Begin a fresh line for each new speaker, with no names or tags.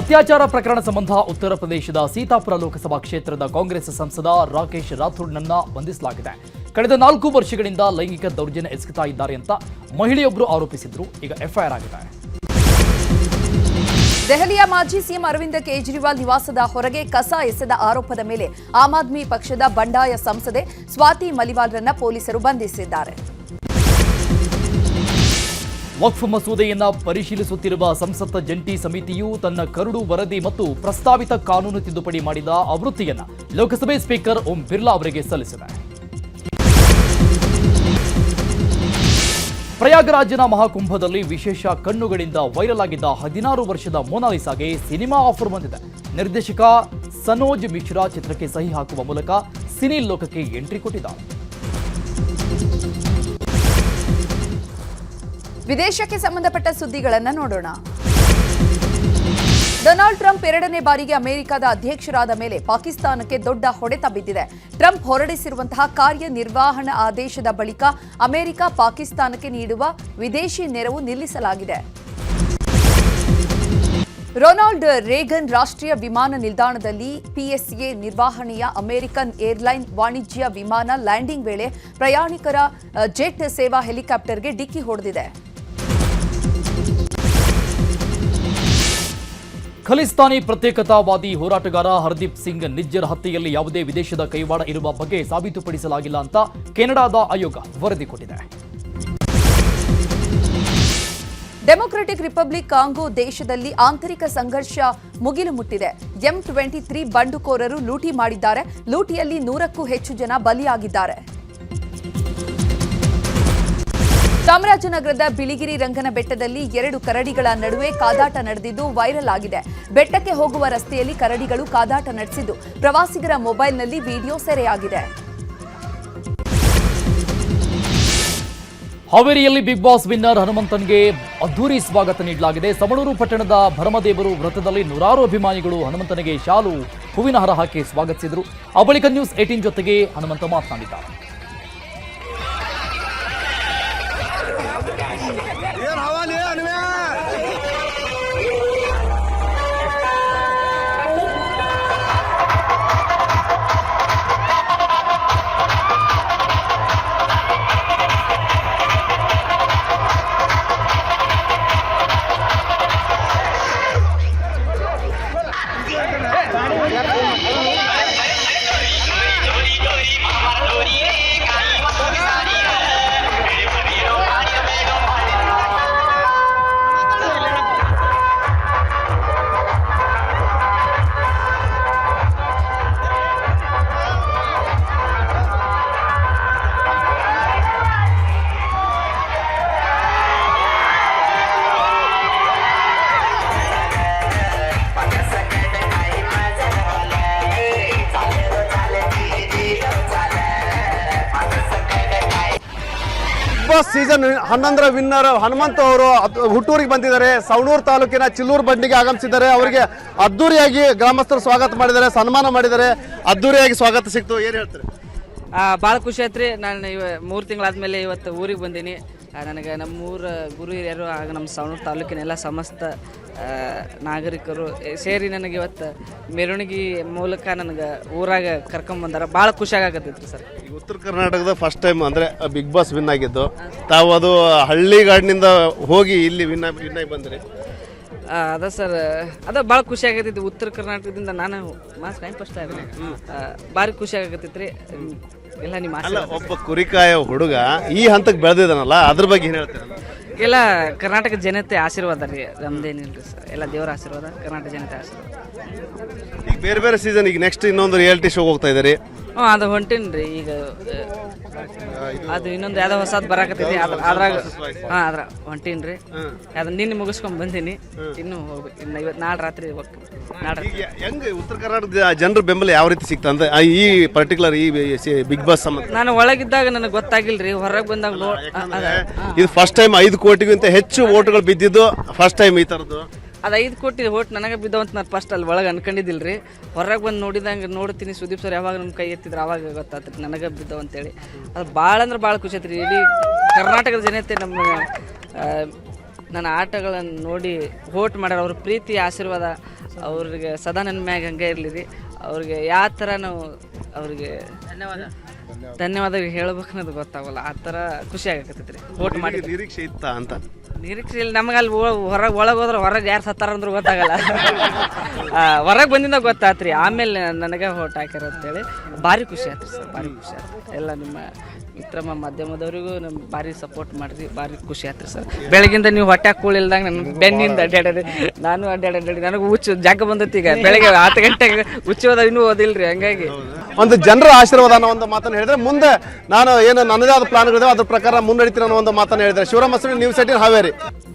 ಅತ್ಯಾಚಾರ ಪ್ರಕರಣ ಸಂಬಂಧ ಉತ್ತರ ಪ್ರದೇಶದ ಸೀತಾಪುರ ಲೋಕಸಭಾ ಕ್ಷೇತ್ರದ ಕಾಂಗ್ರೆಸ್ ಸಂಸದ ರಾಕೇಶ್ ರಾಥೋಡ್ನನ್ನ ಬಂಧಿಸಲಾಗಿದೆ. ಕಳೆದ ನಾಲ್ಕು ವರ್ಷಗಳಿಂದ ಲೈಂಗಿಕ ದೌರ್ಜನ್ಯ ಎಸಗುತ್ತಾ ಇದ್ದಾರೆ ಅಂತ ಮಹಿಳೆಯೊಬ್ಬರು ಆರೋಪಿಸಿದ್ರು. ಈಗ ಎಫ್ಐಆರ್ ಆಗಿದೆ.
ದೆಹಲಿಯ ಮಾಜಿ ಸಿಎಂ ಅರವಿಂದ ಕೇಜ್ರಿವಾಲ್ ನಿವಾಸದ ಹೊರಗೆ ಕಸ ಎಸೆದ ಆರೋಪದ ಮೇಲೆ ಆಮ್ ಆದ್ಮಿ ಪಕ್ಷದ ಬಂಡಾಯ ಸಂಸದೆ ಸ್ವಾತಿ ಮಲಿವಾಲ್ರನ್ನ ಪೊಲೀಸರು ಬಂಧಿಸಿದ್ದಾರೆ.
ವಕ್ಫ್ ಮಸೂದೆಯನ್ನ ಪರಿಶೀಲಿಸುತ್ತಿರುವ ಸಂಸತ್ ಜಂಟಿ ಸಮಿತಿಯು ತನ್ನ ಕರಡು ವರದಿ ಮತ್ತು ಪ್ರಸ್ತಾವಿತ ಕಾನೂನು ತಿದ್ದುಪಡಿ ಮಾಡಿದ ಆವೃತ್ತಿಯನ್ನು ಲೋಕಸಭೆ ಸ್ಪೀಕರ್ ಓಂ ಬಿರ್ಲಾ ಅವರಿಗೆ ಸಲ್ಲಿಸಿದೆ. ಪ್ರಯಾಗರಾಜನ ಮಹಾಕುಂಭದಲ್ಲಿ ವಿಶೇಷ ಕಣ್ಣುಗಳಿಂದ ವೈರಲ್ ಆಗಿದ್ದ ಹದಿನಾರು ವರ್ಷದ ಮೋನಾಲಿಸಾಗೆ ಸಿನಿಮಾ ಆಫರ್ ಬಂದಿದೆ. ನಿರ್ದೇಶಕ ಸನೋಜ್ ಮಿಶ್ರಾ ಚಿತ್ರಕ್ಕೆ ಸಹಿ ಹಾಕುವ ಮೂಲಕ ಸಿನಿ ಲೋಕಕ್ಕೆ ಎಂಟ್ರಿ ಕೊಟ್ಟಿದ್ದಾರೆ.
ವಿದೇಶಕ್ಕೆ ಸಂಬಂಧಪಟ್ಟ ಸುದ್ದಿಗಳನ್ನು ನೋಡೋಣ. ಡೊನಾಲ್ಡ್ ಟ್ರಂಪ್ ಎರಡನೇ ಬಾರಿಗೆ ಅಮೆರಿಕದ ಅಧ್ಯಕ್ಷರಾದ ಮೇಲೆ ಪಾಕಿಸ್ತಾನಕ್ಕೆ ದೊಡ್ಡ ಹೊಡೆತ ಬಿದ್ದಿದೆ. ಟ್ರಂಪ್ ಹೊರಡಿಸಿರುವಂತಹ ಕಾರ್ಯನಿರ್ವಹಣಾ ಆದೇಶದ ಬಳಿಕ ಅಮೆರಿಕ ಪಾಕಿಸ್ತಾನಕ್ಕೆ ನೀಡುವ ವಿದೇಶಿ ನೆರವು ನಿಲ್ಲಿಸಲಾಗಿದೆ. ರೊನಾಲ್ಡ್ ರೇಗನ್ ರಾಷ್ಟ್ರೀಯ ವಿಮಾನ ನಿಲ್ದಾಣದಲ್ಲಿ ಪಿಎಸ್ಎ ನಿರ್ವಹಣೆಯ ಅಮೆರಿಕನ್ ಏರ್ಲೈನ್ ವಾಣಿಜ್ಯ ವಿಮಾನ ಲ್ಯಾಂಡಿಂಗ್ ವೇಳೆ ಪ್ರಯಾಣಿಕರ ಜೆಟ್ ಸೇವಾ ಹೆಲಿಕಾಪ್ಟರ್ಗೆ ಡಿಕ್ಕಿ ಹೊಡೆದಿದೆ.
ಖಲಿಸ್ತಾನಿ ಪ್ರತ್ಯೇಕತಾವಾದಿ ಹೋರಾಟಗಾರ ಹರ್ದೀಪ್ ಸಿಂಗ್ ನಿಜ್ಜರ ಹತ್ಯೆಯಲ್ಲಿ ಯಾವುದೇ ವಿದೇಶದ ಕೈವಾಡ ಇರುವ ಬಗ್ಗೆ ಸಾಬೀತುಪಡಿಸಲಾಗಿಲ್ಲ ಅಂತ ಕೆನಡಾದ ಆಯೋಗ ವರದಿ ಕೊಟ್ಟಿದೆ.
ಡೆಮೊಕ್ರೆಟಿಕ್ ರಿಪಬ್ಲಿಕ್ ಕಾಂಗೋ ದೇಶದಲ್ಲಿ ಆಂತರಿಕ ಸಂಘರ್ಷ ಮುಗಿಲು ಮುಟ್ಟಿದೆ. ಎಂ ಟ್ವೆಂಟಿ ತ್ರೀ ಬಂಡುಕೋರರು ಲೂಟಿ ಮಾಡಿದ್ದಾರೆ. ಲೂಟಿಯಲ್ಲಿ ನೂರಕ್ಕೂ ಹೆಚ್ಚು ಜನ ಬಲಿಯಾಗಿದ್ದಾರೆ. ಚಾಮರಾಜನಗರದ ಬಿಳಿಗಿರಿ ರಂಗನ ಬೆಟ್ಟದಲ್ಲಿ ಎರಡು ಕರಡಿಗಳ ನಡುವೆ ಕಾದಾಟ ನಡೆದಿದ್ದು ವೈರಲ್ ಆಗಿದೆ. ಬೆಟ್ಟಕ್ಕೆ ಹೋಗುವ ರಸ್ತೆಯಲ್ಲಿ ಕರಡಿಗಳು ಕಾದಾಟ ನಡೆಸಿದ್ದು. ಪ್ರವಾಸಿಗರ ಮೊಬೈಲ್ನಲ್ಲಿ ವಿಡಿಯೋ ಸೆರೆಯಾಗಿದೆ.
ಹಾವೇರಿಯಲ್ಲಿ ಬಿಗ್ ಬಾಸ್ ವಿನ್ನರ್ ಹನುಮಂತನ್ಗೆ ಅದ್ದೂರಿ ಸ್ವಾಗತ ನೀಡಲಾಗಿದೆ. ಸಮಳೂರು ಪಟ್ಟಣದ ಭರಮದೇವರು ವೃತ್ತದಲ್ಲಿ ನೂರಾರು ಅಭಿಮಾನಿಗಳು ಹನುಮಂತನಿಗೆ ಶಾಲು ಹೂವಿನ ಹಾರ ಹಾಕಿ ಸ್ವಾಗತಿಸಿದರು. ಆ ಬಳಿಕ ನ್ಯೂಸ್ ಏಟೀನ್ ಜೊತೆಗೆ ಹನುಮಂತ ಮಾತನಾಡಿದ್ದಾರೆ.
ಬಾಸ್ ಸೀಸನ್ ಹನ್ನೊಂದರ ವಿನ್ನರ್ ಹನುಮಂತ ಅವರು ಹುಟ್ಟೂರಿಗೆ ಬಂದಿದ್ದಾರೆ. ಸವಣೂರು ತಾಲೂಕಿನ ಚಿಲ್ಲೂರು ಬಂಡಿಗೆ ಆಗಮಿಸಿದ್ದಾರೆ. ಅವರಿಗೆ ಅದ್ದೂರಿಯಾಗಿ ಗ್ರಾಮಸ್ಥರು ಸ್ವಾಗತ ಮಾಡಿದ್ದಾರೆ, ಸನ್ಮಾನ ಮಾಡಿದ್ದಾರೆ. ಅದ್ದೂರಿಯಾಗಿ ಸ್ವಾಗತ ಸಿಕ್ತು. ಏನು ಹೇಳ್ತಾರೆ?
ಭಾಳ ಖುಷಿ ಆಯ್ತು ರೀ ನಾನು ಇವ ಮೂರು ತಿಂಗಳಾದ್ಮೇಲೆ ಇವತ್ತು ಊರಿಗೆ ಬಂದೀನಿ. ನನಗೆ ನಮ್ಮೂರ ಗುರು ಹಿರಿಯರು ಹಾಗೂ ನಮ್ಮ ಸವಣೂರು ತಾಲೂಕಿನ ಎಲ್ಲ ಸಮಸ್ತ ನಾಗರಿಕರು ಸೇರಿ ನನಗೆ ಇವತ್ತು ಮೆರವಣಿಗೆ ಮೂಲಕ ನನಗೆ ಊರಾಗ ಕರ್ಕೊಂಬಂದಾರ ಭಾಳ ಖುಷಿಯಾಗತ್ತೈತ್ರಿ ಸರ್.
ಈ ಉತ್ತರ ಕರ್ನಾಟಕದ ಫಸ್ಟ್ ಟೈಮ್ ಅಂದ್ರೆ ಬಿಗ್ ಬಾಸ್ ವಿನ್ ಆಗಿದ್ದು. ತಾವು ಅದು ಹಳ್ಳಿಗಾಡಿನಿಂದ ಹೋಗಿ ಇಲ್ಲಿ ವಿನ್ ವಿನ್ ಆಗಿ ಬಂದ್ರಿ.
ಆ, ಅದ ಸರ್ ಅದ ಭಾಳ ಖುಷಿ ಆಗತ್ತೈತಿ ಉತ್ತರ ಕರ್ನಾಟಕದಿಂದ ನಾನು ಮಾಸ್ ಟೈಮ್ ಫಸ್ಟ್ ಆಗಿದೆ ಭಾರಿ ಖುಷಿ ಆಗತ್ತೈತ್ರಿ. ಎಲ್ಲ ನಿಮ್ಮ
ಅಲ್ಲ
ಆಶೀರ್ವಾದ
ಒಬ್ಬ ಕುರಿಕಾಯ ಹುಡುಗ ಈ ಹಂತಕ್ಕೆ ಬೆಳೆದಿದ್ದಾನಲ್ಲ ಅದ್ರ ಬಗ್ಗೆ ಏನು ಹೇಳ್ತೀರ?
ಎಲ್ಲ ಕರ್ನಾಟಕ ಜನತೆ ಆಶೀರ್ವಾದ ರೀ ನಮ್ದೇನಿಲ್ರಿ ಸರ್. ಎಲ್ಲ ದೇವರ ಆಶೀರ್ವಾದ ಕರ್ನಾಟಕ ಜನತೆ ಆಶೀರ್ವಾದ.
ಈಗ ಬೇರೆ ಬೇರೆ ಸೀಸನ್ ಈಗ ನೆಕ್ಸ್ಟ್ ಇನ್ನೊಂದು ರಿಯಾಲಿಟಿ ಶೋ ಹೋಗ್ತಾ ಇದ್ದಾರೆ
ಹ್ಞೂ ಅದು ರೀ ಈಗ ಅದು ಇನ್ನೊಂದು ಯಾವ್ದೋ ಹೊಸದ್ ಬರಾಕತ್ತೈತಿ ಅದ್ರ ಅದ್ರಾಗ ಹಾಂ ಅದ್ರ ರೀ ಅದನ್ನ ನಿನ್ನೆ ಮುಗಿಸ್ಕೊಂಡ್ ಬಂದೀನಿ. ಇನ್ನು ಹೋಗ್ಬೇಕು ಇನ್ನು ಇವತ್ತು ನಾಳೆ ರಾತ್ರಿ ಹೋಗ್ಬೇಕು ನಾಳೆ
ಈಗ ಹೆಂಗ್ ಉತ್ತರ ಕರ್ನಾಟಕದ ಜನರ ಬೆಂಬಲ ಯಾವ ರೀತಿ ಸಿಗ್ತಾ ಅಂದ್ರೆ ಆ ಈ ಪರ್ಟಿಕ್ಯುಲರ್ ಈ ಬಿಗ್ ಬಾಸ್ ಸಂಬಂಧ
ನಾನು ಒಳಗಿದ್ದಾಗ ನನಗೆ ಗೊತ್ತಾಗಿಲ್ರಿ ಹೊರಗೆ ಬಂದಾಗ ಅದ.
ಇದು ಫಸ್ಟ್ ಟೈಮ್ ಐದು ಕೋಟಿಗಿಂತ ಹೆಚ್ಚು ಓಟ್ಗಳು ಬಿದ್ದಿದ್ದು ಫಸ್ಟ್ ಟೈಮ್ ಈ ತರದ್ದು.
ಅದು ಐದು ಕೋಟಿ ಓಟ್ ನನಗೆ ಬಿದ್ದವಂತ ನಾನು ಫಸ್ಟ್ ಅಲ್ಲಿ ಒಳಗೆ ಅನ್ಕೊಂಡಿದ್ದಿಲ್ರಿ. ಹೊರಗೆ ಬಂದು ನೋಡಿದಂಗೆ ನೋಡ್ತೀನಿ ಸುದೀಪ್ ಸರ್ ಯಾವಾಗ ನಮ್ಮ ಕೈ ಎತ್ತಿದ್ರೆ ಅವಾಗ ಗೊತ್ತಾತ್ರಿ ನನಗೆ ಬಿದ್ದವು ಅಂತೇಳಿ ಅದು ಭಾಳ ಅಂದ್ರೆ ಭಾಳ ಖುಷಿ ಐತ್ರಿ ಇಡೀ ಕರ್ನಾಟಕದ ಜನತೆ ನಮ್ಮ ನನ್ನ ಆಟಗಳನ್ನು ನೋಡಿ ಓಟ್ ಮಾಡ್ಯಾರ. ಅವ್ರ ಪ್ರೀತಿ ಆಶೀರ್ವಾದ ಅವ್ರಿಗೆ ಸದಾ ನನ್ನ ಮ್ಯಾಗ ಹಂಗೆ ಇರಲಿ ರೀ ಅವ್ರಿಗೆ ಯಾವ ಥರ ನಾವು ಅವ್ರಿಗೆ ಧನ್ಯವಾದ. ಧನ್ಯವಾದ ಹೇಳ್ಬೇಕು ಅನ್ನೋದು ಗೊತ್ತಾಗಲ್ಲ. ಆ ಥರ ಖುಷಿ ಆಗಕತ್ತೈತೆ ರೀ ವೋಟ್ ಮಾಡಿ
ನಿರೀಕ್ಷೆ ಇತ್ತ ಅಂತ?
ನಿರೀಕ್ಷೆ ಇಲ್ಲ. ನಮಗೆ ಅಲ್ಲಿ ಹೊರಗೆ ಒಳಗೆ ಹೋದ್ರೆ ಹೊರಗೆ ಯಾರು ಸತ್ತಾರ ಅಂದ್ರೆ ಗೊತ್ತಾಗಲ್ಲ. ಹೊರಗೆ ಬಂದಿಂದ ಗೊತ್ತಾತ್ರಿ. ಆಮೇಲೆ ನನಗೆ ಹೋಟ್ ಹಾಕ್ಯಾರ ಅಂತೇಳಿ. ಭಾರಿ ಖುಷಿ ಆಯ್ತು ಸರ್, ಭಾರಿ ಖುಷಿ ಆಯ್ತು ಎಲ್ಲ ನಿಮ್ಮ ಮಿತ್ರ ಮ- ಮಾಧ್ಯಮದವರಿಗೂ ನಮ್ಗೆ ಭಾರಿ ಸಪೋರ್ಟ್ ಮಾಡಿರಿ, ಭಾರಿ ಖುಷಿ ಆಯ್ತು ಸರ್. ಬೆಳಗಿಂದ ನೀವು ಹೊಟ್ಟೆ ಕೂಳಿಲ್ದಂಗೆ ನನ್ನ ಬೆನ್ನಿಂದ ಅಡ್ಡಾಡ್ರಿ ನಾನು ಅಡ್ಡಾಡಿ ನನಗೆ ಹುಚ್ಚು, ಜಾಗ ಬಂದೈತಿ ಈಗ. ಬೆಳಗ್ಗೆ ಹತ್ತು ಗಂಟೆಗೆ ಹುಚ್ಚು ಹೋದ ಇನ್ನೂ ಓದಿಲ್ರಿ, ಹಂಗಾಗಿ.
ಒಂದು ಜನರ ಆಶೀರ್ವಾದ ಅನ್ನೋ ಒಂದು ಮಾತನ್ನು ಹೇಳಿದ್ರೆ, ಮುಂದೆ ನಾನು ಏನು ನನ್ನದೇ ಆದ ಪ್ಲಾನ್ಗಳಿದೆ ಅದ್ರ ಪ್ರಕಾರ ಮುನ್ನಡಿತೀನಿ ಅನ್ನೋ ಒಂದು ಮಾತನ್ನು ಹೇಳಿದ್ರೆ ಶಿವರಾಮ ನೀವು ಏಟೀನ್ ಹಾವೇರಿ. it.